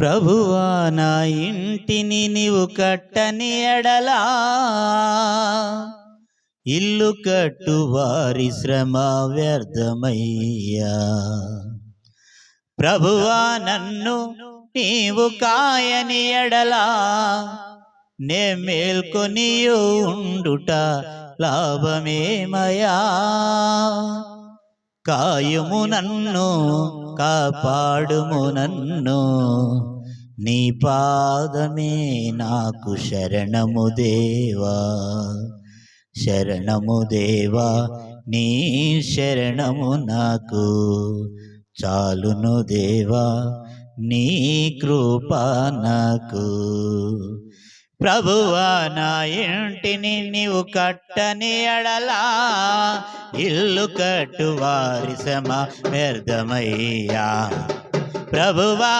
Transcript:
ప్రభువా నా ఇంటిని నీవు కట్టని ఎడలా. ఇల్లు కట్టు వారి శ్రమ వ్యర్థమయ్యా. ప్రభువా నన్ను నీవు కాయని ఎడలా. నే మేల్కొని ఉండుట లాభమేమయా. కాయము నన్ను కాపాడుము నన్ను. నీ పాదమే నాకు శరణము దేవా. శరణము దేవా నీ శరణము నాకు. చాలును దేవా నీ కృప నాకు. ప్రభువా నా ఇంటిని నీవు కట్టని ఎడలా ఇల్లు కట్టు వారి సమ వ్యర్థమయ్యా. ప్రభువా